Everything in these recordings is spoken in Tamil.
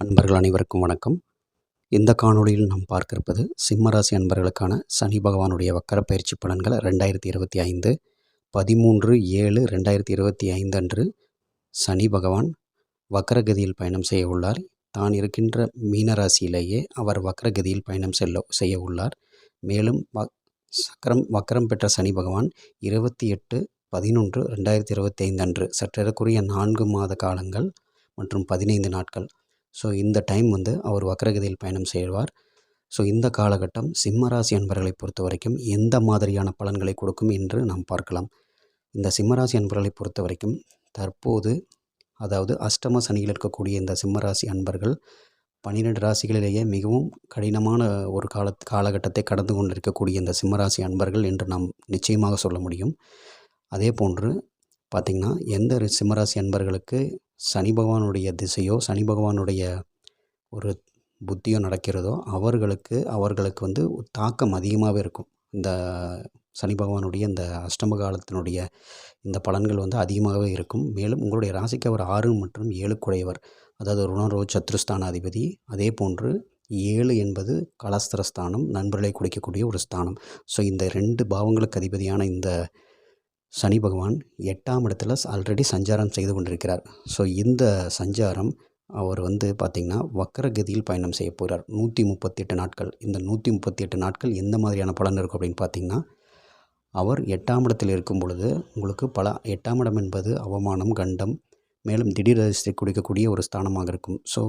அன்பர்கள் அனைவருக்கும் வணக்கம். இந்த காணொளியில் நாம் பார்க்க இருப்பது சிம்மராசி அன்பர்களுக்கான சனி பகவானுடைய வக்கர பயிற்சி பலன்கள் ரெண்டாயிரத்தி இருபத்தி ஐந்து பதிமூன்று ஏழு ரெண்டாயிரத்தி இருபத்தி ஐந்து அன்று சனி பகவான் வக்கரகதியில் பயணம் செய்ய உள்ளார். தான் இருக்கின்ற மீனராசியிலேயே அவர் வக்கரகதியில் பயணம் செல்ல செய்ய உள்ளார். மேலும் வ சக்கரம் வக்கரம் பெற்ற சனி பகவான் இருபத்தி எட்டு பதினொன்று ரெண்டாயிரத்தி இருபத்தி ஐந்து அன்று சற்றேறக்குரிய நான்கு மாத காலங்கள் மற்றும் பதினைந்து நாட்கள். ஸோ இந்த டைம் வந்து அவர் வக்ரகதியில் பயணம் செய்வார். ஸோ இந்த காலகட்டம் சிம்மராசி அன்பர்களை பொறுத்த வரைக்கும் எந்த மாதிரியான பலன்களை கொடுக்கும் என்று நாம் பார்க்கலாம். இந்த சிம்மராசி அன்பர்களை பொறுத்த வரைக்கும் தற்போது அதாவது அஷ்டம சனியில் இருக்கக்கூடிய இந்த சிம்மராசி அன்பர்கள் பன்னிரெண்டு ராசிகளிலேயே மிகவும் கடினமான ஒரு கால காலகட்டத்தை கடந்து கொண்டிருக்கக்கூடிய இந்த சிம்மராசி அன்பர்கள் என்று நாம் நிச்சயமாக சொல்ல முடியும். அதே போன்று பார்த்திங்கன்னா எந்த சிம்மராசி அன்பர்களுக்கு சனி பகவானுடைய திசையோ சனி பகவானுடைய ஒரு புத்தியோ நடக்கிறதோ அவர்களுக்கு அவர்களுக்கு வந்து தாக்கம் அதிகமாகவே இருக்கும். இந்த சனி பகவானுடைய இந்த அஷ்டம காலத்தினுடைய இந்த பலன்கள் வந்து அதிகமாகவே இருக்கும். மேலும் உங்களுடைய ராசிக்கு அவர் ஆறு மற்றும் ஏழு குடையவர். அதாவது ருணரோ சத்ருஸ்தான அதிபதி அதே போன்று ஏழு என்பது கலஸ்திரஸ்தானம் நண்பர்களை குடிக்கக்கூடிய ஒரு ஸ்தானம். ஸோ இந்த ரெண்டு பாவங்களுக்கு அதிபதியான இந்த சனி பகவான் எட்டாம் இடத்துல ஆல்ரெடி சஞ்சாரம் செய்து கொண்டிருக்கிறார். ஸோ இந்த சஞ்சாரம் அவர் வந்து பார்த்திங்கன்னா வக்கரகதியில் பயணம் செய்ய போகிறார் நூற்றி முப்பத்தி எட்டு நாட்கள். இந்த நூற்றி முப்பத்தி எட்டு நாட்கள் எந்த மாதிரியான பலன் இருக்கும் அப்படின்னு பார்த்தீங்கன்னா அவர் எட்டாம் இடத்தில் இருக்கும் பொழுது உங்களுக்கு பல எட்டாம் இடம் என்பது அவமானம் கண்டம் மேலும் திடீர் அதிர்ஷ்டத்தை கொடுக்கக்கூடிய ஒரு ஸ்தானமாக இருக்கும். ஸோ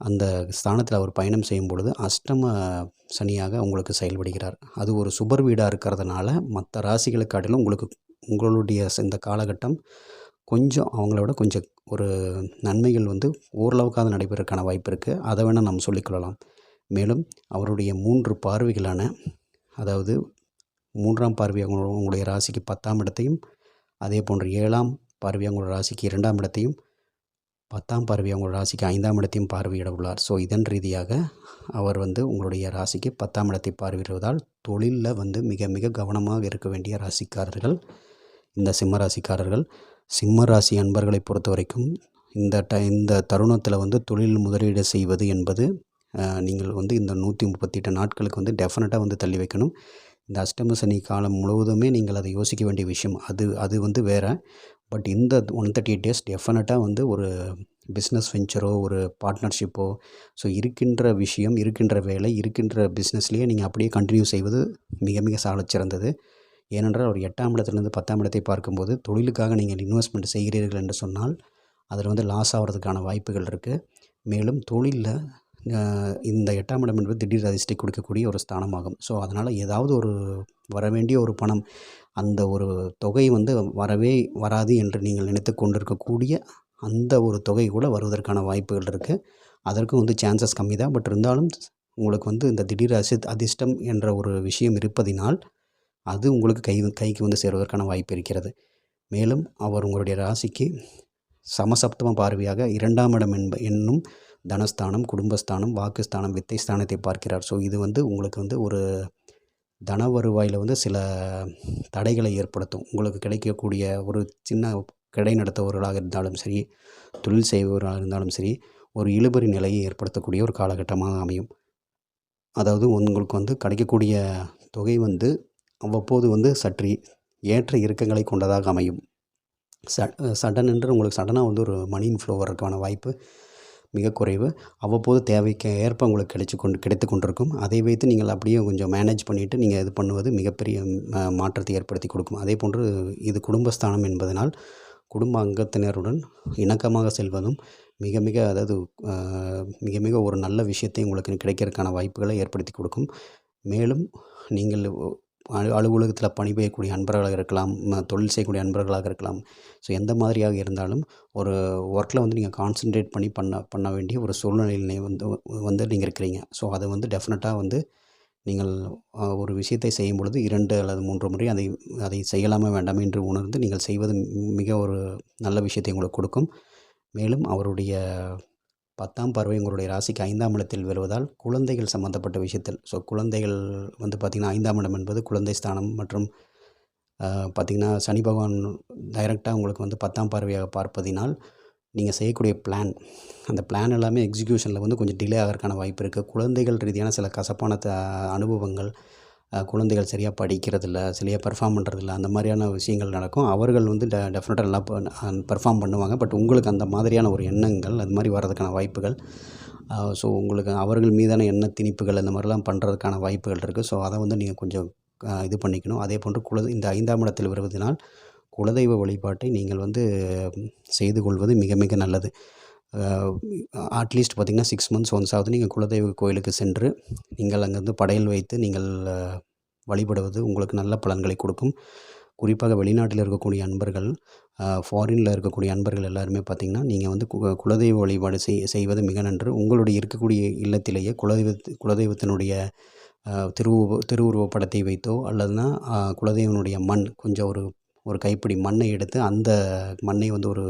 அந்த ஸ்தானத்தில் அவர் பயணம் செய்யும் பொழுது அஷ்டம சனியாக உங்களுக்கு செயல்படுகிறார். அது ஒரு சுபர் வீடாக இருக்கிறதுனால மற்ற ராசிகளை காட்டிலும் உங்களுக்கு உங்களுடைய இந்த காலகட்டம் கொஞ்சம் அவங்கள விட கொஞ்சம் ஒரு நன்மைகள் வந்து ஓரளவுக்காவது நடைபெறக்கான வாய்ப்பு இருக்குது அதை வேணால் நம்ம சொல்லிக்கொள்ளலாம் மேலும் அவருடைய மூன்று பார்வைகளான அதாவது மூன்றாம் பார்வை உங்களு- உங்களுடைய ராசிக்கு பத்தாம் இடத்தையும் அதே போன்று ஏழாம் பார்வை அவங்களோட ராசிக்கு இரண்டாம் இடத்தையும் பத்தாம் பார்வை அவங்களோட ராசிக்கு ஐந்தாம் இடத்தையும் பார்வையிட உள்ளார். ஸோ இதன் ரீதியாக அவர் வந்து உங்களுடைய ராசிக்கு பத்தாம் இடத்தை பார்வையிடுவதால் தொழிலில் வந்து மிக மிக கவனமாக இருக்க வேண்டிய ராசிக்காரர்கள் இந்த சிம்மராசிக்காரர்கள். சிம்மராசி அன்பர்களை பொறுத்த வரைக்கும் இந்த ட இந்த தருணத்தில் வந்து தொழில் முதலீடு செய்வது என்பது நீங்கள் வந்து இந்த நூற்றி முப்பத்தி எட்டு நாட்களுக்கு வந்து டெஃபினட்டாக வந்து தள்ளி வைக்கணும். இந்த அஷ்டம சனி காலம் முழுவதுமே நீங்கள் அதை யோசிக்க வேண்டிய விஷயம் அது அது வந்து வேறு. பட் இந்த ஒன் தேர்ட்டி எயிட் டேஸ் டெஃபினட்டாக வந்து ஒரு பிஸ்னஸ் வெஞ்சரோ ஒரு பார்ட்னர்ஷிப்போ ஸோ இருக்கின்ற விஷயம் இருக்கின்ற வேலை இருக்கின்ற பிஸ்னஸ்லேயே நீங்கள் அப்படியே கண்டினியூ செய்வது மிக மிக சாலச் சிறந்தது. ஏனென்றால் ஒரு எட்டாம் இடத்துலேருந்து பத்தாம் இடத்தை பார்க்கும்போது தொழிலுக்காக நீங்கள் இன்வெஸ்ட்மெண்ட் செய்கிறீர்கள் என்று சொன்னால் அதில் வந்து லாஸ் ஆகிறதுக்கான வாய்ப்புகள் இருக்குது மேலும் தொழிலில் இந்த எட்டாம் இடம் என்பது திடீர் அதிர்ஷ்டை கொடுக்கக்கூடிய ஒரு ஸ்தானமாகும். ஸோ அதனால் ஏதாவது ஒரு வர வேண்டிய ஒரு பணம் அந்த ஒரு தொகை வந்து வரவே வராது என்று நீங்கள் நினைத்து கொண்டிருக்கக்கூடிய அந்த ஒரு தொகை கூட வருவதற்கான வாய்ப்புகள் இருக்குது அதற்கும் வந்து சான்சஸ் கம்மி தான் பட் இருந்தாலும் உங்களுக்கு வந்து இந்த திடீர் அசி அதிர்ஷ்டம் என்ற ஒரு விஷயம் இருப்பதினால் அது உங்களுக்கு கை கைக்கு வந்து சேருவதற்கான வாய்ப்பு இருக்கிறது. மேலும் அவர் உங்களுடைய ராசிக்கு சமசப்தம பார்வையாக இரண்டாம் இடம் என்ப என்னும் தனஸ்தானம் குடும்பஸ்தானம் வாக்குஸ்தானம் வித்தை ஸ்தானத்தை பார்க்கிறார். ஸோ இது வந்து உங்களுக்கு வந்து ஒரு தன வருவாயில் வந்து சில தடைகளை ஏற்படுத்தும். உங்களுக்கு கிடைக்கக்கூடிய ஒரு சின்ன கடை நடத்துபவர்களாக இருந்தாலும் சரி தொழில் செய்பவர்களாக இருந்தாலும் சரி ஒரு இழுபறி நிலையை ஏற்படுத்தக்கூடிய ஒரு காலகட்டமாக அமையும். அதாவது உங்களுக்கு வந்து கிடைக்கக்கூடிய தொகை வந்து அவ்வப்போது வந்து சற்று ஏற்ற இறக்கங்களை கொண்டதாக அமையும். ச சடன் என்று உங்களுக்கு சடனாக வந்து ஒரு மணியின் ஃப்ளோ வர்றதுக்கான வாய்ப்பு மிக குறைவு. அவ்வப்போது தேவைக்கு ஏற்ப உங்களுக்கு கிடைச்சி கொண்டு கிடைத்து கொண்டிருக்கும். அதை வைத்து நீங்கள் அப்படியே கொஞ்சம் மேனேஜ் பண்ணிவிட்டு நீங்கள் இது பண்ணுவது மிகப்பெரிய மாற்றத்தை ஏற்படுத்தி கொடுக்கும். அதே போன்று இது குடும்பஸ்தானம் என்பதனால் குடும்ப அங்கத்தினருடன் இணக்கமாக செல்வதும் மிக மிக அதாவது மிக மிக ஒரு நல்ல விஷயத்தை உங்களுக்கு கிடைக்கிறதுக்கான வாய்ப்புகளை ஏற்படுத்தி கொடுக்கும். மேலும் நீங்கள் அலுவலகத்தில் பணிபுரியக்கூடிய அன்பர்களாக இருக்கலாம் தொழில் செய்யக்கூடிய அன்பர்களாக இருக்கலாம். ஸோ எந்த மாதிரியாக இருந்தாலும் ஒரு ஒர்க்கில் வந்து நீங்கள் கான்சென்ட்ரேட் பண்ணி பண்ண பண்ண வேண்டிய ஒரு சூழ்நிலையில் வந்து வந்து நீங்கள் இருக்கிறீங்க. ஸோ அதை வந்து டெஃபினட்டாக வந்து நீங்கள் ஒரு விஷயத்தை செய்யும் பொழுது இரண்டு அல்லது மூன்று முறை அதை அதை செய்யலாமா வேண்டாமா என்று உணர்ந்து நீங்கள் செய்வது மிக ஒரு நல்ல விஷயத்தை உங்களுக்கு கொடுக்கும். மேலும் அவருடைய பத்தாம் பறவை உங்களுடைய ராசிக்கு ஐந்தாம் இடத்தில் வருவதால் குழந்தைகள் சம்பந்தப்பட்ட விஷயத்தில் ஸோ குழந்தைகள் வந்து பார்த்திங்கன்னா ஐந்தாம் இடம் என்பது குழந்தை ஸ்தானம் மற்றும் பார்த்திங்கன்னா சனி பகவான் டைரெக்டாக உங்களுக்கு வந்து பத்தாம் பார்வையாக பார்ப்பதினால் நீங்கள் செய்யக்கூடிய பிளான் அந்த பிளான் எல்லாமே எக்ஸிக்யூஷனில் வந்து கொஞ்சம் டிலே ஆகிறதுக்கான வாய்ப்பு இருக்குது குழந்தைகள் ரீதியான சில கசப்பான த அனுபவங்கள் குழந்தைகள் சரியாக படிக்கிறதில்ல சரியாக பெர்ஃபார்ம் பண்ணுறதில்ல அந்த மாதிரியான விஷயங்கள் நடக்கும். அவர்கள் வந்து டெ டெஃபினட்டாக நல்லா பெர்ஃபார்ம் பண்ணுவாங்க. பட் உங்களுக்கு அந்த மாதிரியான ஒரு எண்ணங்கள் அது மாதிரி வர்றதுக்கான வாய்ப்புகள் ஸோ உங்களுக்கு அவர்கள் மீதான எண்ண திணிப்புகள் அந்த மாதிரிலாம் பண்ணுறதுக்கான வாய்ப்புகள் இருக்குது ஸோ அதை வந்து நீங்கள் கொஞ்சம் இது பண்ணிக்கணும். அதே போன்று குல இந்த ஐந்தாம் இடத்தில் வருவதனால் குலதெய்வ வழிபாட்டை நீங்கள் வந்து செய்து கொள்வது மிக மிக நல்லது. அட்லீஸ்ட் பார்த்திங்கன்னா சிக்ஸ் மந்த்ஸ் ஒன்ஸ் ஆகுது நீங்கள் குலதெய்வ கோயிலுக்கு சென்று நீங்கள் அங்கேருந்து படையல் வைத்து நீங்கள் வழிபடுவது உங்களுக்கு நல்ல பலன்களை கொடுக்கும். குறிப்பாக வெளிநாட்டில் இருக்கக்கூடிய அன்பர்கள் ஃபாரினில் இருக்கக்கூடிய அன்பர்கள் எல்லாருமே பார்த்திங்கன்னா நீங்கள் வந்து கு குலதெய்வ வழிபாடு செய் செய்வது மிக நன்று. உங்களுடைய இருக்கக்கூடிய இல்லத்திலேயே குலதெய்வ குலதெய்வத்தினுடைய அஹ், திருவுருவ திருவுருவப் படத்தை வைத்தோ அல்லதுனா குலதெய்வனுடைய மண் கொஞ்சம் ஒரு ஒரு கைப்பிடி மண்ணை எடுத்து அந்த மண்ணை வந்து ஒரு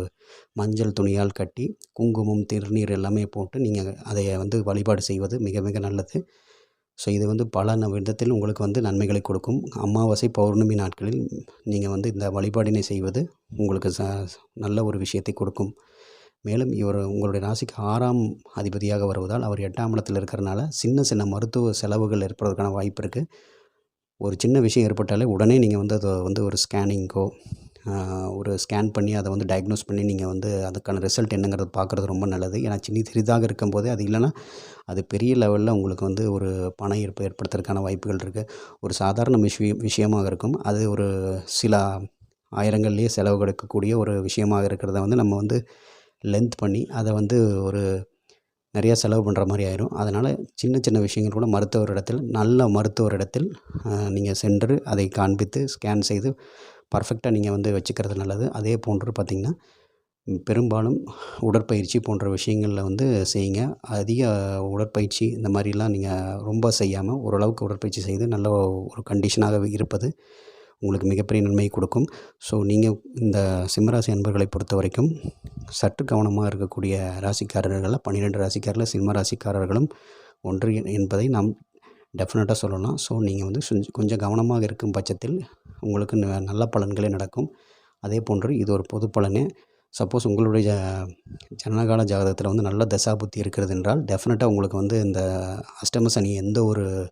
மஞ்சள் துணியால் கட்டி குங்குமம் திருநீர் எல்லாமே போட்டு நீங்கள் அதை வந்து வழிபாடு செய்வது மிக மிக நல்லது. ஸோ இது வந்து பல விதத்தில் உங்களுக்கு வந்து நன்மைகளை கொடுக்கும். அமாவாசை பௌர்ணமி நாட்களில் நீங்கள் வந்து இந்த வழிபாடினை செய்வது உங்களுக்கு ச நல்ல ஒரு விஷயத்தை கொடுக்கும். மேலும் இவர் உங்களுடைய ராசிக்கு ஆறாம் அதிபதியாக வருவதால் அவர் எட்டாம் இடத்தில் இருக்கிறனால சின்ன சின்ன மருத்துவ செலவுகள் ஏற்படுவதற்கான வாய்ப்பு இருக்குது ஒரு சின்ன விஷயம் ஏற்பட்டாலே உடனே நீங்கள் வந்து அதை வந்து ஒரு ஸ்கேனிங்கோ ஒரு ஸ்கேன் பண்ணி அதை வந்து டயக்னோஸ் பண்ணி நீங்கள் வந்து அதுக்கான ரிசல்ட் என்னங்கிறத பார்க்குறது ரொம்ப நல்லது. ஏன்னா சின்ன சிறிதாக இருக்கும்போதே அது இல்லைன்னா அது பெரிய லெவலில் உங்களுக்கு வந்து ஒரு பண ஈர்ப்பு ஏற்படுத்துறதுக்கான வாய்ப்புகள் இருக்குது ஒரு சாதாரண விஷயம் விஷயமாக இருக்கும். அது ஒரு சில ஆயிரங்கள்லேயே செலவு கிடைக்கக்கூடிய ஒரு விஷயமாக இருக்கிறத வந்து நம்ம வந்து லென்த் பண்ணி அதை வந்து ஒரு நிறையா செலவு பண்ணுற மாதிரி ஆயிரும். அதனால் சின்ன சின்ன விஷயங்கள் கூட மருத்துவரிடத்தில் நல்ல மருத்துவரிடத்தில் நீங்கள் சென்று அதை காண்பித்து ஸ்கேன் செய்து பர்ஃபெக்டாக நீங்கள் வந்து வச்சுக்கிறது நல்லது. அதே போன்று பார்த்திங்கன்னா பெரும்பாலும் உடற்பயிற்சி போன்ற விஷயங்களில் வந்து செய்யுங்க. அதிக உடற்பயிற்சி இந்த மாதிரிலாம் நீங்கள் ரொம்ப செய்யாமல் ஓரளவுக்கு உடற்பயிற்சி செய்து நல்ல ஒரு கண்டிஷனாக இருப்பது உங்களுக்கு மிகப்பெரிய நன்மையை கொடுக்கும். ஸோ நீங்கள் இந்த சிம்மராசி அன்பர்களை பொறுத்த வரைக்கும் சற்று கவனமாக இருக்கக்கூடிய ராசிக்காரர்களில் பன்னிரெண்டு ராசிக்காரில் சிம்ம ராசிக்காரர்களும் ஒன்று என்பதை நாம் டெஃபினட்டாக சொல்லலாம். ஸோ நீங்கள் வந்து கொஞ்சம் கவனமாக இருக்கும் பட்சத்தில் உங்களுக்கு ந- நல்ல பலன்களே நடக்கும். அதே போன்று இது ஒரு பொது பலனே. சப்போஸ் உங்களுடைய ஜ- ஜனகால ஜாதகத்தில் வந்து நல்ல தசாபுத்தி இருக்கிறது என்றால் டெஃபினட்டாக உங்களுக்கு வந்து இந்த அஷ்டம சனி எந்த ஒரு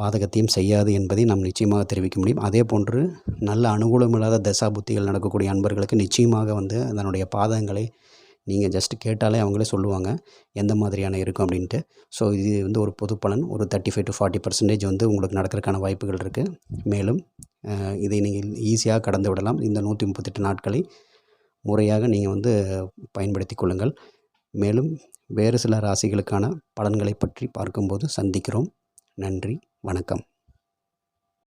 பாதகத்தையும் செய்யாது என்பதை நாம் நிச்சயமாக தெரிவிக்க முடியும். அதே போன்று நல்ல அனுகூலமில்லாத தசாபுத்திகள் நடக்கக்கூடிய அன்பர்களுக்கு நிச்சயமாக வந்து அதனுடைய பாதகங்களை நீங்கள் ஜஸ்ட் கேட்டாலே அவங்களே சொல்லுவாங்க. எந்த மாதிரியான இருக்கும் அப்படின்ட்டு. ஸோ இது வந்து ஒரு பொது பலன். ஒரு thirty five to forty percentage வந்து உங்களுக்கு நடக்கிறதுக்கான வாய்ப்புகள் இருக்குது மேலும் இதை நீங்கள் ஈஸியாக கடந்து விடலாம். இந்த நூற்றி முப்பத்தெட்டு நாட்களை முறையாக நீங்கள் வந்து பயன்படுத்தி கொள்ளுங்கள். மேலும் வேறு சில ராசிகளுக்கான பலன்களை பற்றி பார்க்கும்போது சந்திக்கிறோம். நன்றி. வணக்கம்.